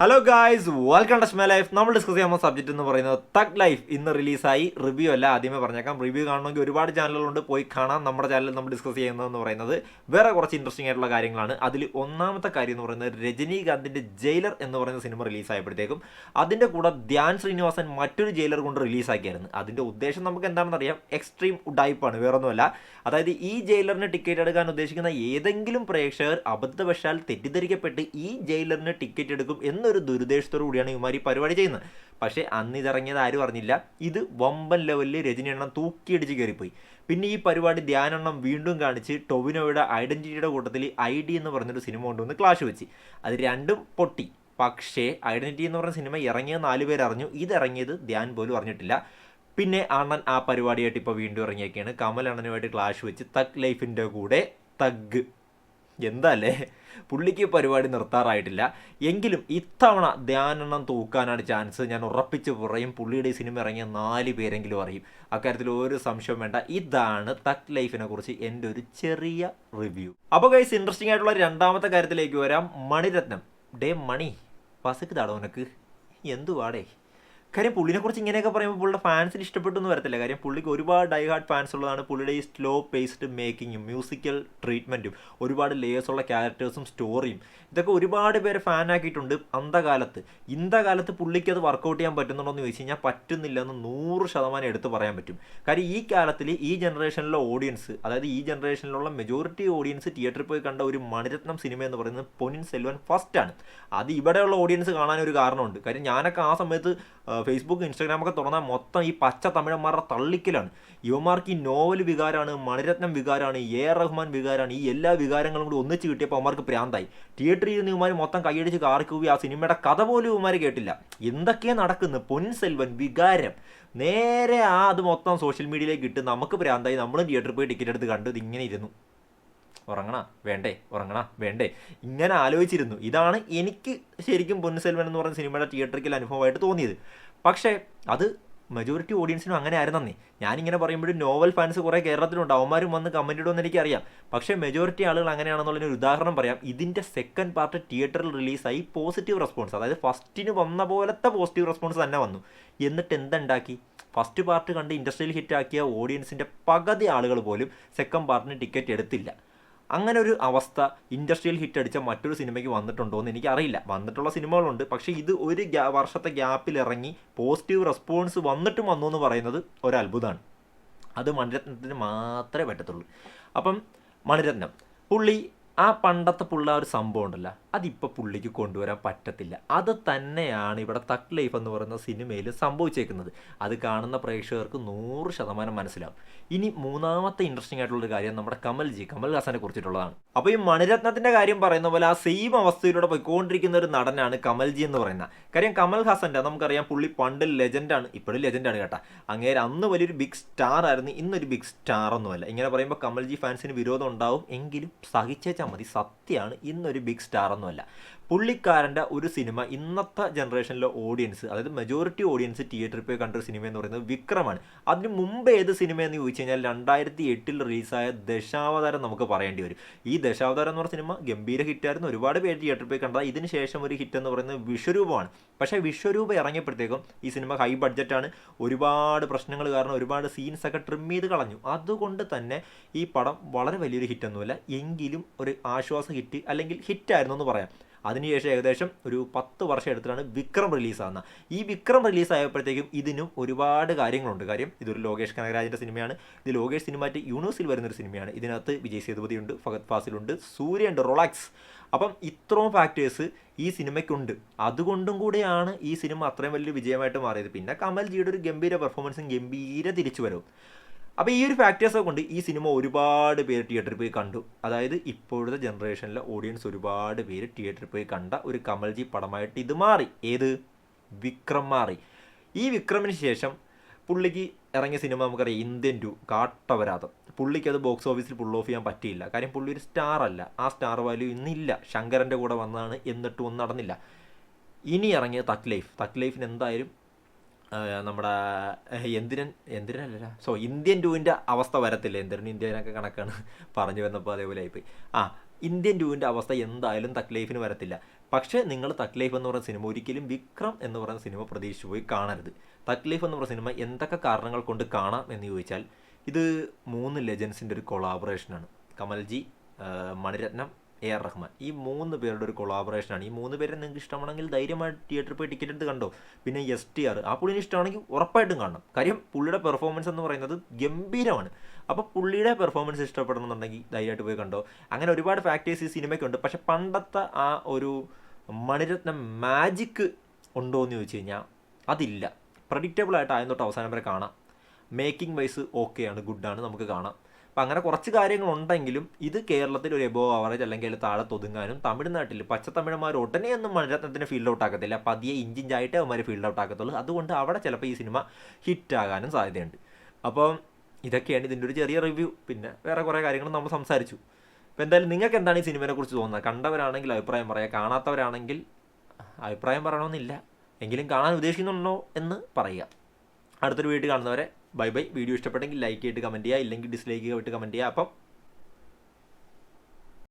Hello guys welcome to my life നമ്മൾ discuss ചെയ്യാൻ പോകുന്ന സബ്ജക്റ്റ് എന്ന് പറയുന്നത് തക് ലൈഫ് ഇന്ന് റിലീസായി റിവ്യൂ അല്ല ആദ്യമേ പറഞ്ഞേക്കാം. റിവ്യൂ കാണണമെങ്കിൽ ഒരുപാട് ചാനലുകളുണ്ട് പോയി കാണാം. നമ്മുടെ ചാനലിൽ നമ്മൾ ഡിസ്കസ് ചെയ്യുന്നതെന്ന് പറയുന്നത് വേറെ കുറച്ച് ഇൻട്രസ്റ്റിംഗ് ആയിട്ടുള്ള കാര്യങ്ങളാണ്. അതിൽ ഒന്നാമത്തെ കാര്യം എന്ന് പറയുന്നത് രജനീകാന്തിന്റെ ജയിലർ എന്ന് പറയുന്ന സിനിമ റിലീസായപ്പോഴത്തേക്കും അതിന്റെ കൂടെ ധ്യാൻ ശ്രീനിവാസൻ മറ്റൊരു ജയിലർ കൊണ്ട് റിലീസാക്കിയായിരുന്നു അതിന്റെ ഉദ്ദേശം നമുക്ക് എന്താണെന്ന് അറിയാം? എക്സ്ട്രീം ഉഡായ്പാണ് വേറൊന്നുമല്ല. അതായത് ഈ ജയിലറിന് ടിക്കറ്റ് എടുക്കാൻ ഉദ്ദേശിക്കുന്ന ഏതെങ്കിലും പ്രേക്ഷകർ അബദ്ധവശാൽ തെറ്റിദ്ധരിക്കപ്പെട്ട് ഈ ജയിലറിന് ടിക്കറ്റ് എടുക്കും എന്നൊരു ദുരുദ്ദേശത്തോടു കൂടിയാണ് ഇവന്മാർ ഈ പരിപാടി ചെയ്യുന്നത്. പക്ഷേ അന്ന് ഇതിറങ്ങിയത് ആരും അറിഞ്ഞില്ല. ഇത് വമ്പൻ ലെവലിൽ രജനി എണ്ണം തൂക്കിയടിച്ച് കയറിപ്പോയി. പിന്നെ ഈ പരിപാടി ധ്യാനെണ്ണം വീണ്ടും കാണിച്ച് ടൊവിനോയുടെ ഐഡന്റിറ്റിയുടെ കൂട്ടത്തിൽ ഐ ഡി എന്ന് പറഞ്ഞൊരു സിനിമ കൊണ്ടുവന്ന് ക്ലാഷ് വെച്ച്. അത് രണ്ടും പൊട്ടി. പക്ഷേ ഐഡന്റിറ്റി എന്ന് പറഞ്ഞ സിനിമ ഇറങ്ങിയ നാല് പേര് അറിഞ്ഞു. ഇതിറങ്ങിയത് ധ്യാൻ പോലും അറിഞ്ഞിട്ടില്ല. പിന്നെ അണ്ണൻ ആ പരിപാടിയായിട്ട് ഇപ്പോൾ വീണ്ടും ഇറങ്ങിയൊക്കെയാണ് കമൽ അണ്ണനുമായിട്ട് ക്ലാഷ് വെച്ച് തഗ് ലൈഫിന്റെ കൂടെ തഗ്. എന്താല്ലേ പുള്ളിക്ക് പരിപാടി നിർത്താറായിട്ടില്ല. എങ്കിലും ഇത്തവണ ധ്യാനെണ്ണം തൂക്കാനാണ് ചാൻസ്. ഞാൻ ഉറപ്പിച്ച് പറയും പുള്ളിയുടെ സിനിമ ഇറങ്ങിയ നാല് പേരെങ്കിലും അറിയും. അക്കാര്യത്തിൽ ഒരു സംശയം വേണ്ട. ഇതാണ് തക് ലൈഫിനെ കുറിച്ച് എന്റെ ഒരു ചെറിയ റിവ്യൂ. അപ്പോൾ ഗൈസ് ഇൻട്രസ്റ്റിംഗ് ആയിട്ടുള്ള രണ്ടാമത്തെ കാര്യത്തിലേക്ക് വരാം. മണിരത്നം. ഡേ മണി പസക്കുതാടോ ഉനക്ക് എന്തുവാടേ? കാര്യം പുള്ളിനെ കുറിച്ച് ഇങ്ങനെയൊക്കെ പറയുമ്പോൾ പുള്ളിയുടെ ഫാൻസിന് ഇഷ്ടപ്പെട്ടു എന്ന് വരത്തില്ല. കാര്യം പുള്ളിക്ക് ഒരുപാട് ഡൈ ഹാർഡ് ഫാൻസ് ഉള്ളതാണ്. പുള്ളിയുടെ ഈ സ്ലോ പേസ്ഡ് മേക്കിങ്ങും മ്യൂസിക്കൽ ട്രീറ്റ്മെന്റും ഒരുപാട് ലേയേഴ്സ് ഉള്ള ക്യാരക്ടേഴ്സും സ്റ്റോറിയും ഇതൊക്കെ ഒരുപാട് പേര് ഫാനാക്കിയിട്ടുണ്ട് അന്തകാലത്ത് ഇന്ധകാലത്ത് പുള്ളിക്ക് അത് വർക്കൗട്ട് ചെയ്യാൻ പറ്റുന്നുണ്ടോ എന്ന് ചോദിച്ചു കഴിഞ്ഞാൽ പറ്റുന്നില്ല എന്ന് നൂറ് ശതമാനം എടുത്ത് പറയാൻ പറ്റും. കാര്യം ഈ കാലത്തിൽ ഈ ജനറേഷനിലെ ഓഡിയൻസ് അതായത് ഈ ജനറേഷനിലുള്ള മെജോറിറ്റി ഓഡിയൻസ് തിയേറ്ററിൽ പോയി കണ്ട ഒരു മണിരത്നം സിനിമ എന്ന് പറയുന്നത് പൊന്നിൻ സെൽവൻ ഫസ്റ്റാണ് അത് ഇവിടെയുള്ള ഓഡിയൻസ് കാണാൻ ഒരു കാരണമുണ്ട്. കാര്യം ഞാനൊക്കെ ആ സമയത്ത് ഫേസ്ബുക്ക് ഇൻസ്റ്റാഗ്രാമൊക്കെ തുറന്നാൽ മൊത്തം ഈ പച്ച തമിഴന്മാരുടെ തള്ളിക്കലാണ്. യുവമാർക്ക് ഈ നോവൽ വികാരമാണ് മണിരത്നം വികാരമാണ് എ ആർ റഹ്മാൻ വികാരമാണ് ഈ എല്ലാ വികാരങ്ങളും കൂടി ഒന്നിച്ച് കിട്ടിയപ്പോൾ അവന്മാർക്ക് പ്രാന്തായി. തിയേറ്ററിൽ ഇരുന്ന് ഇവന്മാർ മൊത്തം കൈയടിച്ച് കാർക്കുവി ആ സിനിമയുടെ കഥ പോലും ഇവന്മാർ കേട്ടില്ല. എന്തൊക്കെയാണ് നടക്കുന്നത്? പൊൻസെൽവൻ വികാരം. നേരെ ആ അത് മൊത്തം സോഷ്യൽ മീഡിയയിലേക്ക് ഇട്ട് നമുക്ക് പ്രാന്തായി. നമ്മളും തിയേറ്ററിൽ പോയി ടിക്കറ്റ് എടുത്ത് കണ്ടു ഇങ്ങനെ ഇരുന്നു. ഉറങ്ങണ വേണ്ടേ ഉറങ്ങണ വേണ്ടേ. ഇങ്ങനെ ആലോചിച്ചിരുന്നു. ഇതാണ് എനിക്ക് ശരിക്കും പൊന്നുസെൽവൻ എന്ന് പറഞ്ഞ സിനിമയുടെ തിയേറ്ററിക്കൽ അനുഭവമായിട്ട് തോന്നിയത്. പക്ഷേ അത് മെജോറിറ്റി ഓഡിയൻസിനും അങ്ങനെ ആയിരുന്നേ ഞാനിങ്ങനെ പറയുമ്പോഴും നോവൽ ഫാൻസ് കുറേ കേരളത്തിലുണ്ട്. അവന്മാരും വന്ന് കമന്റ് ഇടുമെന്ന് എനിക്കറിയാം. പക്ഷേ മെജോറിറ്റി ആളുകൾ അങ്ങനെയാണെന്നുള്ളതിന് ഒരു ഉദാഹരണം പറയാം. ഇതിന്റെ സെക്കൻഡ് പാർട്ട് തിയേറ്ററിൽ റിലീസായി പോസിറ്റീവ് റെസ്പോൺസ് അതായത് ഫസ്റ്റിന് വന്ന പോലത്തെ പോസിറ്റീവ് റെസ്പോൺസ് തന്നെ വന്നു. എന്നിട്ട് എന്തുണ്ടാക്കി? ഫസ്റ്റ് പാർട്ട് കണ്ട് ഇൻഡസ്ട്രിയിൽ ഹിറ്റാക്കിയ ഓഡിയൻസിന്റെ പകുതി ആളുകൾ പോലും സെക്കൻഡ് പാർട്ടിന് ടിക്കറ്റ് എടുത്തില്ല. അങ്ങനെ ഒരു അവസ്ഥ ഇൻഡസ്ട്രിയൽ ഹിറ്റ് അടിച്ച മറ്റൊരു സിനിമയ്ക്ക് വന്നിട്ടുണ്ടോ എന്ന് എനിക്കറിയില്ല. വന്നിട്ടുള്ള സിനിമകളുണ്ട്. പക്ഷേ ഇത് ഒരു വർഷത്തെ ഗ്യാപ്പിൽ ഇറങ്ങി പോസിറ്റീവ് റെസ്പോൺസ് വന്നിട്ടും വന്നു എന്ന് പറയുന്നത് ഒരു അത്ഭുതമാണ് അത് മണിരത്നത്തിന് മാത്രമേ പറ്റത്തുള്ളൂ. അപ്പം മണിരത്നം പുള്ളി ആ പണ്ടത്തെ പുള്ള ഒരു സംഭവം ഉണ്ടല്ലോ. അതിപ്പോൾ പുള്ളിക്ക് കൊണ്ടുവരാൻ പറ്റത്തില്ല. അത് തന്നെയാണ് ഇവിടെ തക് ലൈഫ് എന്ന് പറയുന്ന സിനിമയിൽ സംഭവിച്ചേക്കുന്നത്. അത് കാണുന്ന പ്രേക്ഷകർക്ക് നൂറ് ശതമാനം മനസ്സിലാവും. ഇനി മൂന്നാമത്തെ ഇൻട്രസ്റ്റിംഗ് ആയിട്ടുള്ളൊരു കാര്യം നമ്മുടെ കമൽജി കമൽ ഹാസനെ കുറിച്ചിട്ടുള്ളതാണ്. അപ്പോൾ ഈ മണിരത്നത്തിന്റെ കാര്യം പറയുന്ന പോലെ ആ സെയിം അവസ്ഥയിലൂടെ പോയിക്കൊണ്ടിരിക്കുന്ന ഒരു നടനാണ് കമൽജി എന്ന് പറയുന്ന. കാര്യം കമൽ ഹാസന്റെ നമുക്കറിയാം പുള്ളി പണ്ട് ലെജൻഡാണ് ഇപ്പോഴും ലെജൻഡാണ് കേട്ടോ. അങ്ങേര് അന്ന് വലിയൊരു ബിഗ് സ്റ്റാർ ആയിരുന്നു ഇന്നൊരു ബിഗ് സ്റ്റാർ ഒന്നുമല്ല. ഇങ്ങനെ പറയുമ്പോൾ കമൽജി ഫാൻസിന് വിരോധം ഉണ്ടാവും എങ്കിലും സഹിച്ചേച്ചാൽ മതി. സത്യമാണ് ഇന്നൊരു ബിഗ് സ്റ്റാർ ഒന്നുമല്ല. പുള്ളിക്കാരന്റെ ഒരു സിനിമ ഇന്നത്തെ ജനറേഷനിലെ ഓഡിയൻസ് അതായത് മെജോറിറ്റി ഓഡിയൻസ് തിയേറ്ററിൽ പോയി കണ്ടൊരു സിനിമ എന്ന് പറയുന്നത് വിക്രമാണ്. അതിന് മുമ്പ് ഏത് സിനിമ എന്ന് ചോദിച്ചു കഴിഞ്ഞാൽ രണ്ടായിരത്തി എട്ടിൽ റിലീസായ ദശാവതാരം നമുക്ക് പറയേണ്ടി വരും. ഈ ദശാവതാരം എന്ന് പറഞ്ഞ സിനിമ ഗംഭീര ഹിറ്റായിരുന്നു ഒരുപാട് പേര് തിയേറ്ററിൽ പോയി കണ്ടത്. ഇതിന് ശേഷം ഒരു ഹിറ്റ് എന്ന് പറയുന്നത് വിശ്വരൂപമാണ്. പക്ഷേ വിശ്വരൂപ ഇറങ്ങിയപ്പോഴത്തേക്കും ഈ സിനിമ ഹൈ ബഡ്ജറ്റാണ് ഒരുപാട് പ്രശ്നങ്ങൾ കാരണം ഒരുപാട് സീൻസ് ഒക്കെ ട്രിം ചെയ്ത് കളഞ്ഞു. അതുകൊണ്ട് തന്നെ ഈ പടം വളരെ വലിയൊരു ഹിറ്റൊന്നുമില്ല എങ്കിലും ഒരു ആശ്വാസ ഹിറ്റ് അല്ലെങ്കിൽ ഹിറ്റായിരുന്നു എന്ന് പറയാം. അതിനുശേഷം ഏകദേശം ഒരു പത്ത് വർഷം എടുത്തിട്ടാണ് വിക്രം റിലീസാകുന്നത്. ഈ വിക്രം റിലീസായപ്പോഴത്തേക്കും ഇതിനും ഒരുപാട് കാര്യങ്ങളുണ്ട്. കാര്യം ഇതൊരു ലോകേഷ് കനകരാജിന്റെ സിനിമയാണ്. ഇത് ലോകേഷ് സിനിമാറ്റിക് യൂണിവേഴ്സിൽ വരുന്നൊരു സിനിമയാണ്. ഇതിനകത്ത് വിജയ് സേതുപതി ഉണ്ട് ഫഹദ് ഫാസിലുണ്ട് സൂര്യ ഉണ്ട് റൊളാക്സ്. അപ്പം ഇത്രയും ഫാക്ടേഴ്സ് ഈ സിനിമയ്ക്കുണ്ട്. അതുകൊണ്ടും കൂടെയാണ് ഈ സിനിമ അത്രയും വലിയ വിജയമായിട്ട് മാറിയത്. പിന്നെ കമൽജിയുടെ ഒരു ഗംഭീര പെർഫോമൻസും ഗംഭീര തിരിച്ചു വരവും അപ്പോൾ ഈ ഒരു ഫാക്ടേഴ്സൊക്കെ കൊണ്ട് ഈ സിനിമ ഒരുപാട് പേര് തിയേറ്ററിൽ പോയി കണ്ടു. അതായത് ഇപ്പോഴത്തെ ജനറേഷനിലെ ഓഡിയൻസ് ഒരുപാട് പേര് തിയേറ്ററിൽ പോയി കണ്ട ഒരു കമൽജി പടമായിട്ട് ഇത് മാറി. ഏത്? വിക്രം മാറി. ഈ വിക്രമിന് ശേഷം പുള്ളിക്ക് ഇറങ്ങിയ സിനിമ നമുക്കറിയാം ഇന്ത്യൻ ടു കാട്ടപരാധം പുള്ളിക്ക് അത് ബോക്സ് ഓഫീസിൽ പുൾ ഓഫ് ചെയ്യാൻ പറ്റിയില്ല. കാര്യം പുള്ളി ഒരു സ്റ്റാർ അല്ല. ആ സ്റ്റാർ വാല്യൂ ഇന്നില്ല. ശങ്കരന്റെ കൂടെ വന്നതാണ് എന്നിട്ടും ഒന്നും നടന്നില്ല. ഇനി ഇറങ്ങിയ തക് ലൈഫ് തക് ലൈഫിന് എന്തായാലും നമ്മുടെ എന്തിരൻ എന്തിരനല്ല സോ ഇന്ത്യൻ ടൂവിന്റെ അവസ്ഥ വരത്തില്ല? എന്തിരൻ ഇന്ത്യനൊക്കെ കണക്കാണ് പറഞ്ഞു വന്നപ്പോൾ അതേപോലെ ആയിപ്പോയി. ആ ഇന്ത്യൻ ടൂവിന്റെ അവസ്ഥ എന്തായാലും തക് ലൈഫിന് വരത്തില്ല. പക്ഷേ നിങ്ങൾ തക് ലൈഫ് എന്ന് പറയുന്ന സിനിമ ഒരിക്കലും വിക്രം എന്ന് പറയുന്ന സിനിമ പ്രതീക്ഷിച്ച് പോയി കാണരുത്. തക് ലൈഫ് എന്ന് പറയുന്ന സിനിമ എന്തൊക്കെ കാരണങ്ങൾ കൊണ്ട് കാണാം എന്ന് ചോദിച്ചാൽ ഇത് മൂന്ന് ലെജൻസിന്റെ ഒരു കൊളാബറേഷനാണ് കമൽജി മണിരത്നം എ ആർ റഹ്മാൻ. ഈ മൂന്ന് പേരുടെ ഒരു കൊളാബറേഷനാണ് ഈ മൂന്ന് പേരെ നിങ്ങൾക്ക് ഇഷ്ടമാണെങ്കിൽ ധൈര്യമായിട്ട് തിയേറ്ററിൽ പോയി ടിക്കറ്റ് എടുത്ത് കണ്ടോ? പിന്നെ എസ് ടി ആർ ആ പുള്ളിനെ ഇഷ്ടമാണെങ്കിൽ ഉറപ്പായിട്ടും കാണണം. കാര്യം പുള്ളിയുടെ പെർഫോമൻസ് എന്ന് പറയുന്നത് ഗംഭീരമാണ്. അപ്പോൾ പുള്ളിയുടെ പെർഫോമൻസ് ഇഷ്ടപ്പെടണമെന്നുണ്ടെങ്കിൽ ധൈര്യമായിട്ട് പോയി കണ്ടോ? അങ്ങനെ ഒരുപാട് ഫാക്ടേഴ്സ് ഈ സിനിമയ്ക്കുണ്ട് പക്ഷെ പണ്ടത്തെ ആ ഒരു മണിരത്നം മാജിക്ക് ഉണ്ടോ എന്ന് ചോദിച്ചു കഴിഞ്ഞാൽ അതില്ല. പ്രഡിക്റ്റബിൾ ആയിട്ട് ആദ്യം അവസാനം വരെ കാണാം. മേക്കിംഗ് വൈസ് ഓക്കെയാണ് ഗുഡാണ് നമുക്ക് കാണാം. അപ്പം അങ്ങനെ കുറച്ച് കാര്യങ്ങളുണ്ടെങ്കിലും ഇത് കേരളത്തിൽ ഒരു എബോ ആവറേജ് അല്ലെങ്കിൽ താഴെ ഒതുങ്ങാനും തമിഴ്നാട്ടിൽ പച്ചത്തമിഴന്മാർ ഉടനെയൊന്നും മണിരത്നത്തിന് ഫീൽഡ് ഔട്ട് ആക്കത്തില്ല. പതിയെ ഇഞ്ചിഞ്ചായിട്ടേ അവന്മാർ ഫീൽഡ് ഔട്ട് ആക്കത്തുള്ളൂ. അതുകൊണ്ട് അവിടെ ചിലപ്പോൾ ഈ സിനിമ ഹിറ്റ് ആകാനും സാധ്യതയുണ്ട്. അപ്പം ഇതൊക്കെയാണ് ഇതിന്റെ ഒരു ചെറിയ റിവ്യൂ പിന്നെ വേറെ കുറേ കാര്യങ്ങൾ നമ്മൾ സംസാരിച്ചു. അപ്പോൾ എന്തായാലും നിങ്ങൾക്ക് എന്താണ് ഈ സിനിമയെ കുറിച്ച് തോന്നുന്നത്? കണ്ടവരാണെങ്കിൽ അഭിപ്രായം പറയാം. കാണാത്തവരാണെങ്കിൽ അഭിപ്രായം പറയണമെന്നില്ല. എങ്കിലും കാണാൻ ഉദ്ദേശിക്കുന്നുണ്ടോ എന്ന് പറയുക അടുത്തൊരു വീട്ടിൽ കാണുന്നവരെ ബൈ ബൈ. വീഡിയോ ഇഷ്ടപ്പെട്ടെങ്കിൽ ലൈക്ക് ചെയ്തിട്ട് കമന്റ് ചെയ്യുക. ഇല്ലെങ്കിൽ ഡിസ്ലൈക്ക് ചെയ്തിട്ട് കമന്റ് ചെയ്യുക. അപ്പം